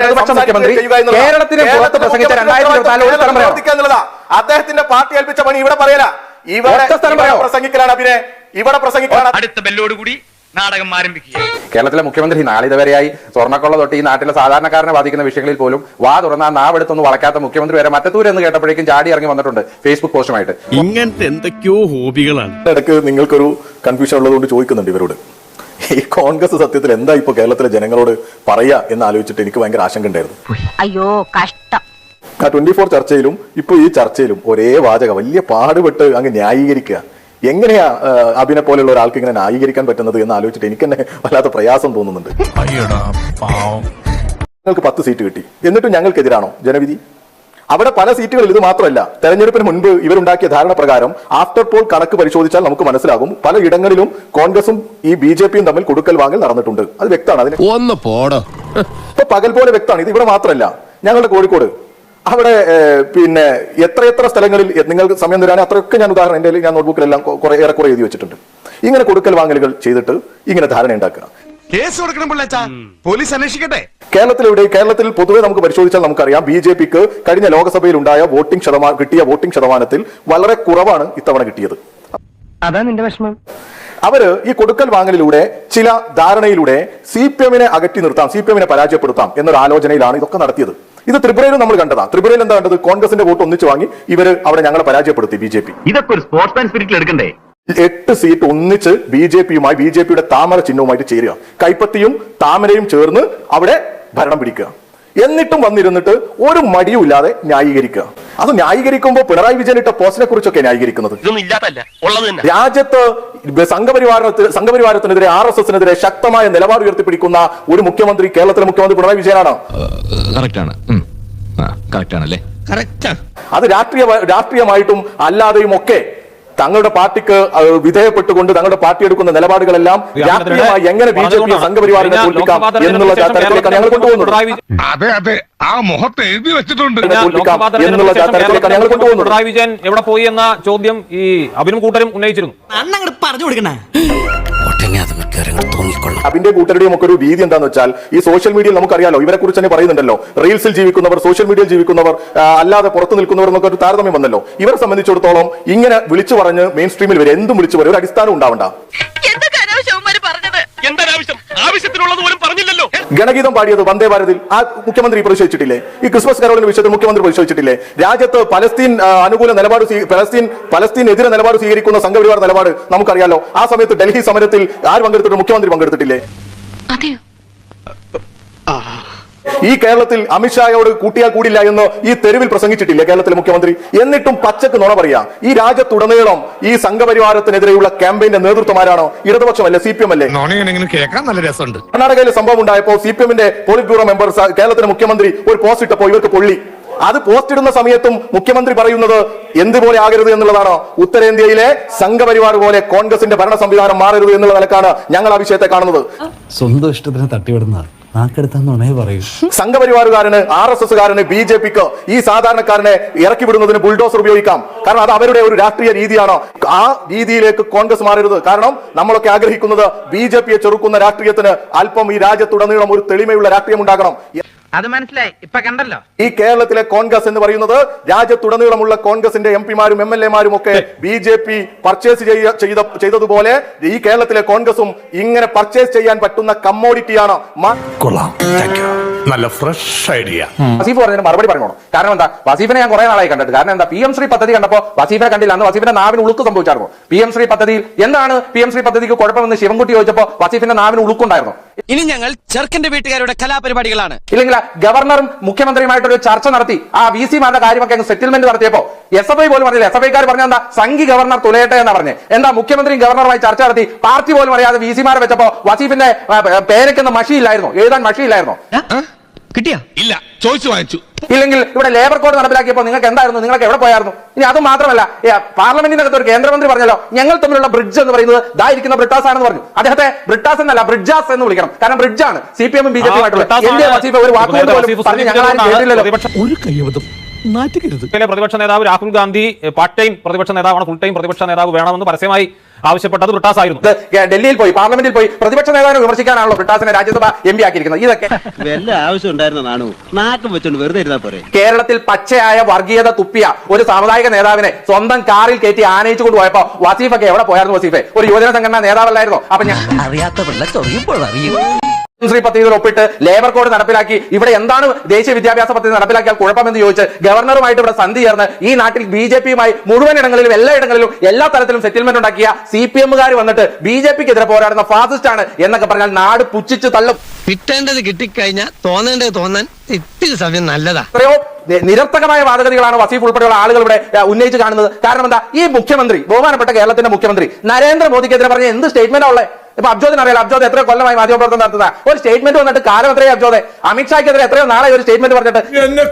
മുഖ്യമന്ത്രി കേരളത്തിന് പുറത്ത് പ്രസംഗിച്ച രണ്ടായിരത്തി ഇരുപത്തി നാല് ഒരു സ്ഥലം അദ്ദേഹത്തിന്റെ പാർട്ടി ഏൽപ്പിച്ച പണി ഇവിടെ പറയല. ഇവിടെ സ്ഥലം? പ്രസംഗിക്കലാണ് അഭിനയ. ഇവിടെ പ്രസംഗിക്കലാണ് അടുത്ത ബെല്ലോടുകൂടി നാടകം ആരംഭിക്കുക. കേരളത്തിലെ മുഖ്യമന്ത്രി നാളിതുവരെയായി സ്വർണക്കൊള്ള തൊട്ട് ഈ നാട്ടിലെ സാധാരണക്കാരനെ ബാധിക്കുന്ന വിഷയങ്ങളിൽ പോലും വാ തുറന്ന നാവെടുത്തൊന്നും വളക്കാത്ത മുഖ്യമന്ത്രി വരെ മറ്റത്തൂർ എന്ന് കേട്ടപ്പോഴേക്കും ചാടി ഇറങ്ങി വന്നിട്ടുണ്ട് ഫേസ്ബുക്ക് പോസ്റ്റുമായിട്ട്. ഇങ്ങനത്തെ എന്തൊക്കെയോ ഹോബികളാണ്. ഇടയ്ക്ക് നിങ്ങൾക്കൊരു കൺഫ്യൂഷൻ ഉള്ളതുകൊണ്ട് ചോദിക്കുന്നുണ്ട് ഇവരോട്. ഈ കോൺഗ്രസ് സത്യത്തിൽ എന്താ ഇപ്പൊ കേരളത്തിലെ ജനങ്ങളോട് പറയാ എന്ന് ആലോചിച്ചിട്ട് എനിക്ക് ഭയങ്കര ആശങ്ക ഉണ്ടായിരുന്നു. അയ്യോ കഷ്ടം. ആ ട്വന്റി ഫോർ ചർച്ചയിലും ഇപ്പൊ ഈ ചർച്ചയിലും ഒരേ വാചകം വലിയ പാടുപെട്ട് അങ്ങ് ന്യായീകരിക്കുക. എങ്ങനെയാ അഭിനെ പോലെയുള്ള ഒരാൾക്ക് ഇങ്ങനെ ന്യായീകരിക്കാൻ പറ്റുന്നത് എന്ന് ആലോചിച്ചിട്ട് എനിക്ക് തന്നെ വല്ലാത്ത പ്രയാസം തോന്നുന്നുണ്ട്. ഞങ്ങൾക്ക് പത്ത് സീറ്റ് കിട്ടി. എന്നിട്ടും ഞങ്ങൾക്കെതിരാണോ ജനവിധി? അവിടെ പല സീറ്റുകളിൽ ഇത് മാത്രമല്ല തെരഞ്ഞെടുപ്പിന് മുൻപ് ഇവരുണ്ടാക്കിയ ധാരണ പ്രകാരം ആഫ്റ്റർ പോൾ കണക്ക് പരിശോധിച്ചാൽ നമുക്ക് മനസ്സിലാകും പല ഇടങ്ങളിലും കോൺഗ്രസും ഈ ബി ജെ പിയും തമ്മിൽ കൊടുക്കൽ വാങ്ങൽ നടന്നിട്ടുണ്ട്. അത് വ്യക്തമാണ്. അതിന് ഒന്ന് പോടോ. ഇപ്പൊ പകൽ പോലെ വ്യക്തമാണ്. ഇത് ഇവിടെ മാത്രമല്ല ഞങ്ങളുടെ കോഴിക്കോട്. അവിടെ പിന്നെ എത്രയെത്ര സ്ഥലങ്ങളിൽ നിങ്ങൾക്ക് സമയം തരാൻ അത്രയൊക്കെ ഞാൻ ഉദാഹരണം എന്റെ ഞാൻ നോട്ട്ബുക്കിലെല്ലാം കുറെ ഏറെക്കുറെ എഴുതി വെച്ചിട്ടുണ്ട്. ഇങ്ങനെ കൊടുക്കൽ വാങ്ങലുകൾ ചെയ്തിട്ട് ഇങ്ങനെ ധാരണ ഉണ്ടാക്കുക. കേസ് കൊടുക്കണം പിള്ളേച്ചാ. പോലീസ് അന്വേഷിക്കട്ടെ. കേരളത്തിലെവിടെ കേരളത്തിൽ പൊതുവെ നമുക്ക് പരിശോധിച്ചാൽ നമുക്കറിയാം ബി ജെ പിക്ക് കഴിഞ്ഞ ലോക്സഭയിൽ ഉണ്ടായ വോട്ടിംഗ് ശതമാനം കിട്ടിയ വോട്ടിംഗ് ശതമാനത്തിൽ വളരെ കുറവാണ് ഇത്തവണ കിട്ടിയത്. അതാ നിന്റെ വിഷമം. അവർ ഈ കൊടുക്കൽ വാങ്ങലിലൂടെ ചില ധാരണയിലൂടെ സി പി എമ്മിനെ അകറ്റി നിർത്താം സി പി എമ്മിനെ പരാജയപ്പെടുത്താം എന്നൊരു ആലോചനയിലാണ് ഇതൊക്കെ നടത്തിയത്. ഇത് ത്രിപുരയിലും നമ്മൾ കണ്ടതാ. ത്രിപുരയിൽ എന്താ കണ്ടത്? കോൺഗ്രസിന്റെ വോട്ട് ഒന്നിച്ചു വാങ്ങി ഇവർ അവിടെ ഞങ്ങളെ പരാജയപ്പെടുത്തി ബി ജെ പി. ഇതൊക്കെ ഒരു സ്പോർട്സ്മാൻ സ്പിരിറ്റിൽ എടുക്കണ്ടേ? എട്ട് സീറ്റ് ഒന്നിച്ച് ബി ജെ പിയുമായി ബി ജെ പിയുടെ താമര ചിഹ്നവുമായിട്ട് ചേരുക. കൈപ്പത്തിയും താമരയും ചേർന്ന് അവിടെ ഭരണം പിടിക്കുക. എന്നിട്ടും വന്നിരുന്നിട്ട് ഒരു മടിയും ഇല്ലാതെ ന്യായീകരിക്കുക. അത് ന്യായീകരിക്കുമ്പോൾ പിണറായി വിജയൻ ഇട്ട പോസ്റ്റിനെ കുറിച്ചൊക്കെ ന്യായീകരിക്കുന്നത്? രാജ്യത്ത് സംഘപരിവാരത്തിന് സംഘപരിവാരത്തിനെതിരെ ആർ എസ് എസിനെതിരെ ശക്തമായ നിലപാട് ഉയർത്തിപ്പിടിക്കുന്ന ഒരു മുഖ്യമന്ത്രി കേരളത്തിലെ മുഖ്യമന്ത്രി പിണറായി വിജയനാണ്? അത് രാഷ്ട്രീയ രാഷ്ട്രീയമായിട്ടും അല്ലാതെയും ഒക്കെ തങ്ങളുടെ പാർട്ടിക്ക് വിധേയപ്പെട്ടുകൊണ്ട് തങ്ങളുടെ പാർട്ടി എടുക്കുന്ന നിലപാടുകളെല്ലാം രാഷ്ട്രീയമായി എങ്ങനെ ബി ജെ പി സംഘപരിവാറിനെ തോൽപ്പിക്കാം എന്നുള്ള തരത്തിലേക്ക് ഞങ്ങൾ കൊണ്ടുപോകുന്നു അതെ അതെ. ആ മുഖത്ത് എഴുതി വെച്ചിട്ടുണ്ട്. പിണറായി വിജയൻ എവിടെ പോയി എന്ന ചോദ്യം ഈ അഭിനും കൂട്ടരും ഉന്നയിച്ചിരുന്നു. പറഞ്ഞു കൊടുക്കണേ. അതിന്റെ കൂട്ടരുടെയും ഒക്കെ ഒരു വീതി എന്താന്ന് വെച്ചാൽ ഈ സോഷ്യൽ മീഡിയയിൽ നമുക്കറിയാലോ ഇവരെ കുറിച്ച് തന്നെ പറയുന്നുണ്ടല്ലോ. റീൽസിൽ ജീവിക്കുന്നവർ സോഷ്യൽ മീഡിയയിൽ ജീവിക്കുന്നവർ അല്ലാതെ പുറത്ത് നിൽക്കുന്നവർ എന്നൊക്കെ ഒരു താരതമ്യം വന്നല്ലോ. ഇവരെ സംബന്ധിച്ചിടത്തോളം ഇങ്ങനെ വിളിച്ചു പറഞ്ഞ് മെയിൻ സ്ട്രീമിൽ വരെ എന്തും വിളിച്ചു പറയും. ഒരു അടിസ്ഥാനം ഉണ്ടാവണ്ട. ആവശ്യത്തിനുള്ളത് പോലും പറഞ്ഞില്ലല്ലോ. ഗണഗീതം പാടിയത് വന്ദേ ഭാരതിൽ ആ മുഖ്യമന്ത്രി പരിശോധിച്ചിട്ടില്ലേ ഈ ക്രിസ്മസ് കരോളിന്റെ വിഷയത്തിൽ മുഖ്യമന്ത്രി പരിശോധിച്ചിട്ടില്ലേ രാജ്യത്ത് പലസ്തീൻ അനുകൂല നിലപാട് പലസ്തീൻ പലസ്തീൻ എതിരെ നിലപാട് സ്വീകരിക്കുന്ന സംഘപരിവാർ നിലപാട് നമുക്കറിയാലോ. ആ സമയത്ത് ഡൽഹി സമരത്തിൽ ആര് പങ്കെടുത്തിട്ട് മുഖ്യമന്ത്രി പങ്കെടുത്തിട്ടില്ലേ? അതെയോ? ഈ കേരളത്തിൽ അമിത്ഷായോട് കൂട്ടിയാൽ കൂടില്ല എന്ന് ഈ തെരുവിൽ പ്രസംഗിച്ചിട്ടില്ല കേരളത്തിലെ മുഖ്യമന്ത്രി? എന്നിട്ടും പച്ചക്ക് നുണ പറയാ. ഈ രാജ്യത്തുടനീളം ഈ സംഘപരിവാരത്തിനെതിരെയുള്ള ക്യാമ്പയിന്റെ നേതൃത്വം ആരാണോ ഇടതുപക്ഷമല്ലേ സി പി എം അല്ലേ? കേൾക്കാൻ നല്ല രസമുണ്ട്. കർണാടകയിലെ സംഭവം ഉണ്ടായപ്പോൾ സി പി എമ്മിന്റെ പോളിറ്റ് ബ്യൂറോ മെമ്പർ കേരളത്തിലെ മുഖ്യമന്ത്രി ഒരു പോസ്റ്റ് ഇട്ടപ്പോൾ ഇവർക്ക് പൊള്ളി. അത് പോസ്റ്റ് ഇടുന്ന സമയത്തും മുഖ്യമന്ത്രി പറയുന്നത് എന്തുപോലെ ആകരുത് എന്നുള്ളതാണ്? ഉത്തരേന്ത്യയിലെ സംഘപരിവാർ പോലെ കോൺഗ്രസിന്റെ ഭരണ സംവിധാനം മാറരുത് എന്നുള്ള നിലക്കാണ് ഞങ്ങൾ ആ വിഷയത്തെ കാണുന്നത്. സ്വന്തം ഇഷ്ടത്തിന് തട്ടിവിടുന്ന സംഘപരിവാറുകാരന് ആർ എസ് എസ്സുകാരന് ബി ജെ പിക്ക് ഈ സാധാരണക്കാരനെ ഇറക്കി വിടുന്നതിന് ബുൾഡോസർ ഉപയോഗിക്കാം. കാരണം അത് അവരുടെ ഒരു രാഷ്ട്രീയ രീതിയാണ്. ആ രീതിയിലേക്ക് കോൺഗ്രസ് മാറരുത്. കാരണം നമ്മളൊക്കെ ആഗ്രഹിക്കുന്നത് ബി ചെറുക്കുന്ന രാഷ്ട്രീയത്തിന് അല്പം ഈ രാജ്യത്തുടനീളം ഒരു തെളിമയുള്ള രാഷ്ട്രീയം ഉണ്ടാകണം. അത് മനസ്സിലായി. ഇപ്പൊ കണ്ടല്ലോ. ഈ കേരളത്തിലെ കോൺഗ്രസ് എന്ന് പറയുന്നത് രാജ്യത്തുടനീളമുള്ള കോൺഗ്രസിന്റെ എം പിമാരും എം എൽ എമാരും ഒക്കെ ബി ജെ പി പർച്ചേസ് ചെയ്ത ചെയ്തതുപോലെ ഈ കേരളത്തിലെ കോൺഗ്രസും ഇങ്ങനെ പർച്ചേസ് ചെയ്യാൻ പറ്റുന്ന കമ്മോഡിറ്റിയാണ് മ- കൊള്ളാം. നല്ല ഫ്രഷ് ഐഡിയ വസീഫ് പറഞ്ഞതിന് മറുപടി പറയണം കാരണം എന്താ? വസീഫിനെ ഞാൻ കുറെ നാളായി കണ്ടിട്ട്. കാരണം എന്താ? പി എം ശ്രീ പദ്ധതി കണ്ടപ്പോ വസീഫിനെ കണ്ടില്ല. അന്ന് വസീഫിന്റെ നാവിന് ഉളുക്ക് സംഭവിച്ചായിരുന്നു. പി എം ശ്രീ പദ്ധതിയിൽ എന്താണ് പി എം ശ്രീ പദ്ധതിക്ക് കുഴപ്പമെന്ന് ശിവൻകുട്ടി ചോദിച്ചപ്പോ വസീഫിന്റെ നാവിന് ഉളുക്കുണ്ടായിരുന്നു. ഇനി ഞങ്ങൾ ചെറുക്കന്റെ വീട്ടുകാരുടെ കലാപരിപാടികളാണ്. ഇല്ലെങ്കിൽ ഗവർണറും മുഖ്യമന്ത്രിയുമായിട്ട് ഒരു ചർച്ച നടത്തി. ആ വി സിമാരുടെ കാര്യമൊക്കെ അങ്ങ് സെറ്റിൽമെന്റ് നടത്തിയപ്പോ എസ് എഫ് ഐ പോലും അറിയില്ല. എസ് എഫ് ഐക്കാർ പറഞ്ഞ എന്താ? സംഘി ഗവർണർ തുലയട്ടെ എന്ന് പറഞ്ഞത് എന്താ? മുഖ്യമന്ത്രിയും ഗവർണറുമായി ചർച്ച നടത്തി. പാർട്ടി പോലും അറിയാതെ വി സിമാരെ വെച്ചപ്പോ വസീഫിന്റെ ആ, പേരയ്ക്കുന്ന മഷിയില്ലായിരുന്നു. എഴുതാൻ മഷിയില്ലായിരുന്നു. കിട്ടിയാ? ഇല്ല ചോദിച്ചു വാങ്ങിച്ചു. ഇല്ലെങ്കിൽ ഇവിടെ ലേബർ കോഡ് നടപ്പിലാക്കിയപ്പോൾ നിങ്ങൾക്ക് എന്തായിരുന്നു? നിങ്ങൾക്ക് എവിടെ പോയായിരുന്നു? ഇനി അത് മാത്രമല്ല പാർലമെന്റിനകത്ത് ഒരു കേന്ദ്രമന്ത്രി പറഞ്ഞല്ലോ ഞങ്ങൾ തമ്മിലുള്ള ബ്രിഡ്ജ് എന്ന് പറയുന്നത് ഇതായിരിക്കുന്ന ബ്രിട്ടാസ് ആണെന്ന് പറഞ്ഞു. അദ്ദേഹത്തെ ബ്രിട്ടാസ് എന്നല്ല ബ്രിഡ്ജാസ് എന്ന് വിളിക്കണം. കാരണം ബ്രിഡ്ജ് ആണ്. സി പി എമ്മും ബി ജെ പിയുമായിട്ടുള്ള എന്റെ വസീഫ ഒരു പോലും പറഞ്ഞ് ഒരു പ്രതിപക്ഷ നേതാവ് രാഹുൽ ഗാന്ധി പാർട്ട് ടൈം പ്രതിപക്ഷ നേതാവാണ് ഫുൾ ടൈം പ്രതിപക്ഷ നേതാവ് വേണമെന്ന് പരസ്യമായി ആവശ്യപ്പെട്ടത് ബ്രിട്ടാസ് ആയിരുന്നു ഡൽഹിയിൽ പോയി പാർലമെന്റിൽ പോയി പ്രതിപക്ഷ നേതാവിനെ വിമർശിക്കാനാണല്ലോ ബ്രിട്ടാസിനെ രാജ്യസഭ എം പി ആക്കിയിരിക്കുന്നത്. ഇതൊക്കെ വല്ല ആവശ്യം നാക്കം വെച്ചോണ്ട് വെറുതെ ഇരുന്നാ പോരെ. കേരളത്തിൽ പച്ചയായ വർഗീയത തുപ്പിയ ഒരു സാമുദായിക നേതാവിനെ സ്വന്തം കാറിൽ കയറ്റി ആനയിച്ചു കൊണ്ടുപോയപ്പോ വസീഫൊക്കെ എവിടെ പോയായിരുന്നു വസീഫെ? ഒരു യുവജന സംഘടനാ നേതാവല്ലായിരുന്നോ? അപ്പൊ ഞാൻ അറിയാത്ത പിള്ള ചൊറിയുമ്പോൾ അറിയും ശ്രീ പദ്ധതിയിൽ ഒപ്പിട്ട് ലേബർ കോഡ് നടപ്പിലാക്കി. ഇവിടെ എന്താണ് ദേശീയ വിദ്യാഭ്യാസ പദ്ധതി നടപ്പിലാക്കിയാൽ കുഴപ്പമെന്ന് ചോദിച്ച് ഗവർണറുമായിട്ട് ഇവിടെ സന്ധി ചേർന്ന് ഈ നാട്ടിൽ ബി ജെ പിയുമായി മുഴുവൻ ഇടങ്ങളിലും എല്ലാ ഇടങ്ങളിലും എല്ലാ തരത്തിലും സെറ്റിൽമെന്റ് ഉണ്ടാക്കിയ സി പി എമ്മുകാർ വന്നിട്ട് ബി ജെ പിക്ക് എതിരെ പോരാടുന്ന ഫാസിസ്റ്റ് ആണ് എന്നൊക്കെ പറഞ്ഞാൽ നാട് പുച്ഛിച്ച് തള്ളും. കിട്ടേണ്ടത് കിട്ടിക്കഴിഞ്ഞാൽ തോന്നേണ്ടത് തോന്നാൻ ഇത്തിരി സമയം നല്ലതാ. എത്രയോ നിരർത്ഥകമായ വാദഗതികളാണ് വസീഫ് ഉൾപ്പെടെയുള്ള ആളുകൾ ഇവിടെ ഉന്നയിച്ച് കാണുന്നത്. കാരണം എന്താ? ഈ മുഖ്യമന്ത്രി ബഹുമാനപ്പെട്ട കേരളത്തിന്റെ മുഖ്യമന്ത്രി നരേന്ദ്രമോദിക്കെതിരെ പറഞ്ഞ എന്ത് സ്റ്റേറ്റ്മെന്റ് ഉള്ളത് ഇപ്പൊ അബ്ജോദിന് അറിയാലോ അബ്ജോദ് എത്ര കൊല്ലമായി മാധ്യമപ്രവർത്തനം നടത്തുന്ന ഒരു സ്റ്റേറ്റ്മെന്റ് വന്നിട്ട് കാലം എത്രയോ അബ്ജോദ്? അമിത്ഷായ്ക്കെതിരെ എത്രയോ നാളെ ഒരു സ്റ്റേറ്റ്മെന്റ് പറഞ്ഞിട്ട്. എന്നെ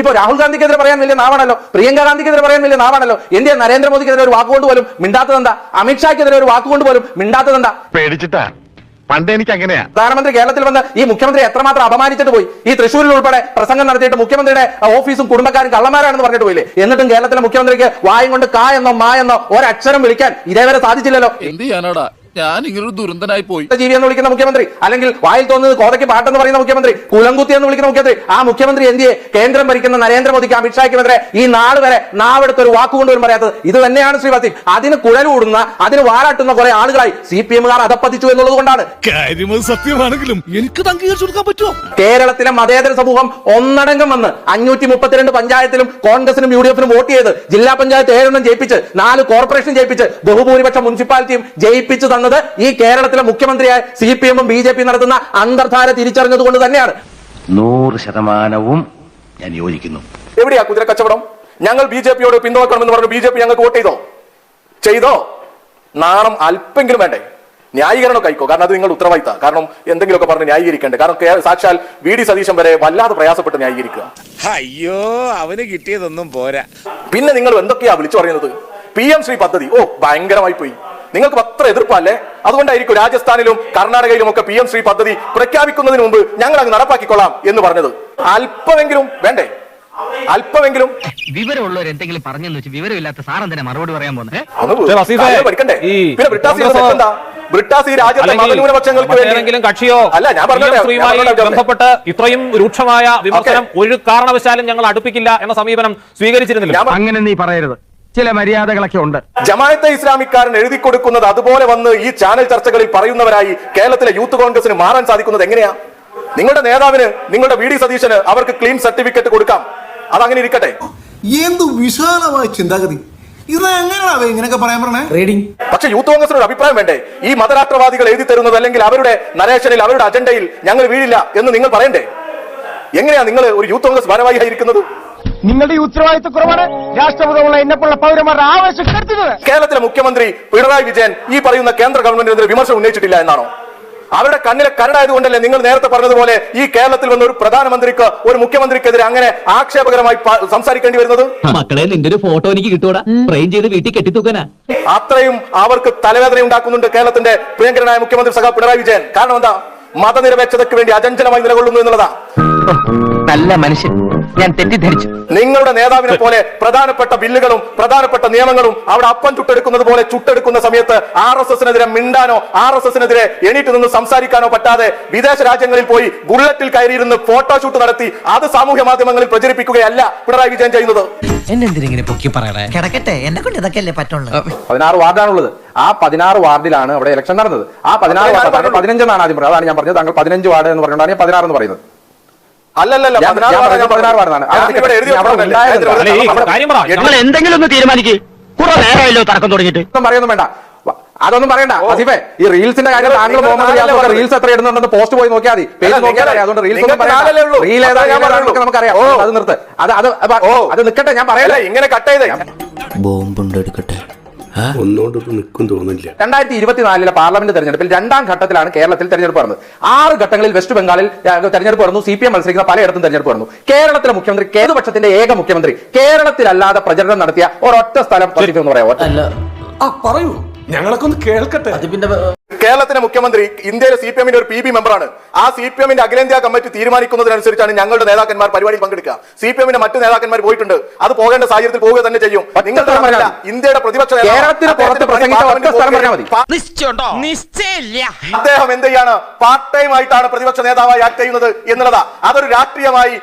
ഇപ്പൊ രാഹുൽ ഗാന്ധിക്കെതിരെ പറയാൻ വലിയ നാവാണല്ലോ പ്രിയങ്ക ഗാന്ധിക്കെതിരെ പറയാൻ വലിയ നാവാണല്ലോ എന്തിയാ നരേന്ദ്രമോദിക്കെതിരെ ഒരു വാക്കുകൊണ്ട് പോലും മിണ്ടാത്തതെന്താ? അമിത്ഷായ്ക്കെതിരെ ഒരു വാക്കുകൊണ്ട് പോലും മിണ്ടാത്തതെന്താ? പേടിച്ചിട്ടാ? പണ്ട് എനിക്ക് അങ്ങനെയാ പ്രധാനമന്ത്രി കേരളത്തിൽ വന്ന് ഈ മുഖ്യമന്ത്രി എത്രമാത്രം അപമാനിച്ചിട്ട് പോയി? ഈ തൃശ്ശൂരിൽ ഉൾപ്പെടെ പ്രസംഗം നടത്തിയിട്ട് മുഖ്യമന്ത്രിയുടെ ഓഫീസും കുടുംബക്കാരും കള്ളമാരാണെന്ന് പറഞ്ഞിട്ട് പോയില്ലേ? എന്നിട്ടും കേരളത്തിലെ മുഖ്യമന്ത്രിക്ക് വായും കൊണ്ട് കാ എന്നോ മാ എന്നോ ഒരക്ഷരം വിളിക്കാൻ ഇതേവരെ സാധിച്ചില്ലല്ലോ. എന്ത് ചെയ്യാനാടാ? ഞാൻ ഇങ്ങനൊരു ദുരന്തനായി പോയി. ജീവി എന്ന് വിളിക്കുന്ന മുഖ്യമന്ത്രി അല്ലെങ്കിൽ വായിൽ തോന്നുന്നത് കോതയ്ക്ക് പാട്ടെന്ന് പറയുന്ന മുഖ്യമന്ത്രി കുലംകുത്തി എന്ന് വിളിക്കുന്ന മുഖ്യമന്ത്രി ആ മുഖ്യമന്ത്രി എന്തിയെ കേന്ദ്രം ഭരിക്കുന്ന നരേന്ദ്രമോദിക്ക് അമിത്ഷായ്ക്കുമെതിരെ ഈ നാട് വരെ നാവെടുത്ത് ഒരു വാക്കുകൊണ്ട് പോലും പറയാത്തത്. ഇത് തന്നെയാണ് ശ്രീ വസീം. അതിന് കുഴലൂടുന്ന അതിന് വാലാട്ടുന്ന കുറെ ആളുകളായി സി പി എമ്മുകാർ അധപ്പതിച്ചു എന്നുള്ളത് കൊണ്ടാണ്. സത്യമാണെങ്കിലും എനിക്ക് കൊടുക്കാൻ പറ്റുമോ? കേരളത്തിലെ മതേതര സമൂഹം ഒന്നടങ്കം വന്ന് അഞ്ഞൂറ്റി മുപ്പത്തിരണ്ട് പഞ്ചായത്തിലും കോൺഗ്രസിനും യു ഡി എഫിനും വോട്ട് ചെയ്ത് ജില്ലാ പഞ്ചായത്ത് ഏഴെണ്ണം ജയിപ്പിച്ച് നാല് കോർപ്പറേഷൻ ജയിപ്പിച്ച് ബഹുഭൂരിപക്ഷ മുനിസിപ്പാലിറ്റിയും ജയിപ്പിച്ചു തന്നത് ഈ കേരളത്തിലെ മുഖ്യമന്ത്രിയായ സി പി എമ്മും ബി ജെ പി നടത്തുന്ന അന്തർധാര തിരിച്ചറിഞ്ഞത് കൊണ്ട് തന്നെയാണ്. നൂറ് ശതമാനവും ഞാൻ യോജിക്കുന്നു. എവിടെയാ കുതിര കച്ചവടം? ഞങ്ങൾ ബി ജെ പിയോട് പിന്തുണക്കണമെന്ന് പറഞ്ഞു ബി ജെ പി ഞങ്ങൾക്ക് വോട്ട് ചെയ്തോ? ചെയ്തോ? നാണം അല്പെങ്കിലും വേണ്ടേ? ന്യായീകരണം കഴിക്കോ കാരണം അത് നിങ്ങൾ ഉത്തരവാദിത്ത. കാരണം എന്തെങ്കിലുമൊക്കെ പറഞ്ഞ് ന്യായീകരിക്കേണ്ടത് കാരണം സാക്ഷാൽ വി ഡി സതീശൻ വരെ വല്ലാതെ പ്രയാസപ്പെട്ട് ന്യായീകരിക്കുക. അയ്യോ അവന് കിട്ടിയതൊന്നും പോരാ. പിന്നെ നിങ്ങൾ എന്തൊക്കെയാ വിളിച്ചു പറയുന്നത്? പി എം ശ്രീ പദ്ധതി. ഓ ഭയങ്കരമായി പോയി. നിങ്ങൾക്ക് അത്ര എതിർപ്പല്ലേ? അതുകൊണ്ടായിരിക്കും രാജസ്ഥാനിലും കർണാടകയിലും ഒക്കെ പി എം ശ്രീ പദ്ധതി പ്രഖ്യാപിക്കുന്നതിന് മുമ്പ് ഞങ്ങൾ അങ്ങ് നടപ്പാക്കിക്കൊള്ളാം എന്ന് പറഞ്ഞത്. അല്പമെങ്കിലും വേണ്ടേ? അല്പമെങ്കിലും. വിവരമുള്ളവർ എന്തെങ്കിലും പറഞ്ഞെന്ന് വെച്ച് വിവരമില്ലാത്ത സാറെന്തിനാ മറുപടി പറയാൻ പോകുന്നത് പഠിക്കണ്ടേ? പിന്നെ ബ്രിട്ടാസ് എന്താ ബ്രിട്ടാസ് ഈ രാജ്യത്തെ മതന്യൂനപക്ഷങ്ങൾക്ക് വേണ്ടിയെങ്കിലും കക്ഷിയോ അല്ല ഞാൻ പറഞ്ഞോട്ടെ, ബന്ധപ്പെട്ട് ഇത്രയും രൂക്ഷമായ വിമർശനം ഒരു കാരണവശാലും ഞങ്ങൾ അടുപ്പിക്കില്ല എന്ന സമീപനം സ്വീകരിച്ചിരുന്നില്ല. അങ്ങനെ നീ പറയരുത്. ചില മര്യാദകളൊക്കെ ഉണ്ട്. ജമാഅത്തെ ഇസ്ലാമിക്കാരൻ എഴുതി കൊടുക്കുന്നത് അതുപോലെ വന്ന് ഈ ചാനൽ ചർച്ചകളിൽ പറയുന്നവരായി കേരളത്തിലെ യൂത്ത് കോൺഗ്രസിന് മാറാൻ സാധിക്കുന്നത് എങ്ങനെയാ? നിങ്ങളുടെ നേതാവിന് നിങ്ങളുടെ വി ഡി സതീശന് അവർക്ക് ക്ലീൻ സർട്ടിഫിക്കറ്റ് കൊടുക്കാം. അതങ്ങനെ ഇരിക്കട്ടെ. എന്ത് വിശാലമായ ചിന്താഗതി. ഇങ്ങനെയൊക്കെ പറയാൻ പറഞ്ഞേ? പക്ഷെ യൂത്ത് കോൺഗ്രസിന് ഒരു അഭിപ്രായം വേണ്ടേ? ഈ മതരാഷ്ട്രവാദികൾ എഴുതി തരുന്നത് അല്ലെങ്കിൽ അവരുടെ നരേഷനിൽ അവരുടെ അജണ്ടയിൽ ഞങ്ങൾ വീഴില്ല എന്ന് നിങ്ങൾ പറയണ്ടേ? എങ്ങനെയാ നിങ്ങൾ ഒരു യൂത്ത് കോൺഗ്രസ് ഭാരവാഹിയായിരിക്കുന്നത്? നിങ്ങളുടെ ഈ ഉത്തരവാദിത്വക്കുറവാണ് രാഷ്ട്രപതിയുള്ള എന്നെപ്പോലുള്ള പൗരന്മാരുടെ ആവേശം കരുതുന്നത് കേരളത്തിലെ മുഖ്യമന്ത്രി പിണറായി വിജയൻ ഈ പറയുന്ന കേന്ദ്ര ഗവൺമെന്റിനെതിരെ വിമർശനം ഉന്നയിച്ചിട്ടില്ല എന്നാണോ? അവരുടെ കണ്ണിലെ കരടായതുകൊണ്ടല്ലേ നിങ്ങൾ നേരത്തെ പറഞ്ഞതുപോലെ ഈ കേരളത്തിൽ വന്ന ഒരു പ്രധാനമന്ത്രിക്ക് ഒരു മുഖ്യമന്ത്രിക്കെതിരെ അങ്ങനെ ആക്ഷേപകരമായി സംസാരിക്കേണ്ടി വരുന്നത്? മക്കളെ നിന്റെ ഒരു ഫോട്ടോ എനിക്ക് കിട്ടൂടാ. ഫ്രെയിം ചെയ്ത് വീട്ടിൽ കെട്ടിത്തൂക്കാനാ. അത്രയും അവർക്ക് തലവേദന ഉണ്ടാക്കുന്നുണ്ട് കേരളത്തിന്റെ പ്രിയങ്കരനായ മുഖ്യമന്ത്രി സഖാ പിണറായി വിജയൻ. കാരണം എന്താ? മതനിരപേക്ഷതയ്ക്ക് വേണ്ടി അചഞ്ചലമായി നിലകൊള്ളുന്നു എന്നുള്ളതാ. നല്ല മനുഷ്യൻ. ഞാൻ തെറ്റിദ്ധരിച്ചു. നിങ്ങളുടെ നേതാവിനെ പോലെ പ്രധാനപ്പെട്ട ബില്ലുകളും പ്രധാനപ്പെട്ട നിയമങ്ങളും അവിടെ അപ്പം ചുട്ടെടുക്കുന്നത് പോലെ ചുട്ടെടുക്കുന്ന സമയത്ത് ആർ എസ് എസിനെതിരെ മിണ്ടാനോ ആർ എസ് എസിനെതിരെ എണീറ്റ് നിന്ന് സംസാരിക്കാനോ പറ്റാതെ വിദേശ രാജ്യങ്ങളിൽ പോയി ബുള്ളറ്റിൽ കയറിയിരുന്ന് ഫോട്ടോഷൂട്ട് നടത്തി അത് സാമൂഹ്യ മാധ്യമങ്ങളിൽ പ്രചരിപ്പിക്കുകയല്ല പിണറായി വിജയൻ ചെയ്യുന്നത്. എന്നെന്തിനെ പൊക്കി പറയണേ? കിടക്കട്ടെ എന്നെ കൊണ്ട് ഇതൊക്കെ അല്ലേ പറ്റുള്ളൂ പതിനാറ് വാർഡാണുള്ളത്. ആ പതിനാറ് വാർഡിലാണ് അവിടെ ഇലക്ഷൻ നടന്നത്. ആ പതിനാറ് വാർഡ് പതിനഞ്ചെന്നാണ് ആദ്യം പറഞ്ഞത്. അതാണ് ഞാൻ പറഞ്ഞത്. താങ്കൾ പതിനഞ്ച് വാർഡ് എന്ന് പറഞ്ഞുകൊണ്ടാണ് ഞാൻ പതിനാറ് എന്ന് പറയുന്നത്. എന്തെങ്കിലും ഒന്ന് തീരുമാനിക്ക്. കുറെ നേരമല്ലോ തർക്കം തുടങ്ങിയിട്ട്. ഒന്നും പറയൊന്നും വേണ്ട. അതൊന്നും പറയണ്ട. അസിഫെ ഈ റീൽസിന്റെ കാര്യം താങ്കൾ മുഹമ്മദ്? റീൽസ് എത്ര ഇടുന്നുണ്ടെന്ന് പോസ്റ്റ് പോയി നോക്കിയാൽ മതി. പേജ് നോക്കിയാൽ അതുകൊണ്ട് റീൽസ് ഒന്നും. റീൽ ഏതാ നമുക്കറിയാം. ഓ. അത് നിർത്ത്. അത് അത്. അത് നിക്കട്ടെ ഞാൻ പറയല്ലേ ഇങ്ങനെ കട്ട് ചെയ്തേ. ബോംബുണ്ടെടുക്കട്ടെ ഒന്നോണ്ട് നിൽക്കും തോന്നില്ല രണ്ടായിരത്തി ഇരുപത്തിനാലിലെ പാർലമെന്റ് തെരഞ്ഞെടുപ്പിൽ രണ്ടാം ഘട്ടത്തിലാണ് കേരളത്തിൽ തെരഞ്ഞെടുപ്പ് നടന്നത്. ആറ് ഘട്ടങ്ങളിൽ വെസ്റ്റ് ബംഗാളിൽ തെരഞ്ഞെടുപ്പ് നടന്നു. സി പി എം മത്സരിക്കുന്ന പലയിടത്തും തെരഞ്ഞെടുപ്പ് നടന്നു. കേരളത്തിലെ മുഖ്യമന്ത്രി കേതുപക്ഷത്തിന്റെ ഏക മുഖ്യമന്ത്രി കേരളത്തിലല്ലാതെ പ്രചരണം നടത്തിയ ഒരൊറ്റ സ്ഥലം പറയാം പറയൂ. ഞങ്ങളൊക്കെ ഒന്ന് കേൾക്കട്ടെ. കേരളത്തിലെ മുഖ്യമന്ത്രി ഇന്ത്യയിലെ സി പി എമ്മിന്റെ ഒരു പി ബി മെമ്പറാണ്. ആ സി പി എമ്മിന്റെ അഖിലേന്ത്യാ കമ്മിറ്റി തീരുമാനിക്കുന്നതിനനുസരിച്ചാണ് ഞങ്ങളുടെ നേതാക്കന്മാർ പരിപാടിയിൽ പങ്കെടുക്കുക. സി പി എമ്മിന്റെ മറ്റു നേതാക്കന്മാർ പോയിട്ടുണ്ട്. അത് പോകേണ്ട സാഹചര്യത്തിൽ പോവുക തന്നെ ചെയ്യും. നിങ്ങളുടെ ഇന്ത്യയുടെ പ്രതിപക്ഷ. അദ്ദേഹം എന്ത് ചെയ്യാണ്? പാർട്ട് ടൈം ആയിട്ടാണ് പ്രതിപക്ഷ നേതാവായി ആക്ട് ചെയ്യുന്നത് എന്നുള്ളതാ. അതൊരു രാഷ്ട്രീയമായി.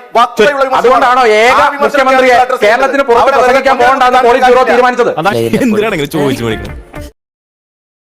അതുകൊണ്ടാണോ ഏക മുഖ്യമന്ത്രിയെ കേരളത്തിന്. പുറത്ത് പ്രസംഗിക്കാൻ പോളിറ്റ് ബ്യൂറോ തീരുമാനിച്ചത്? എന്തിനാണെങ്കിലും ചോദിച്ചു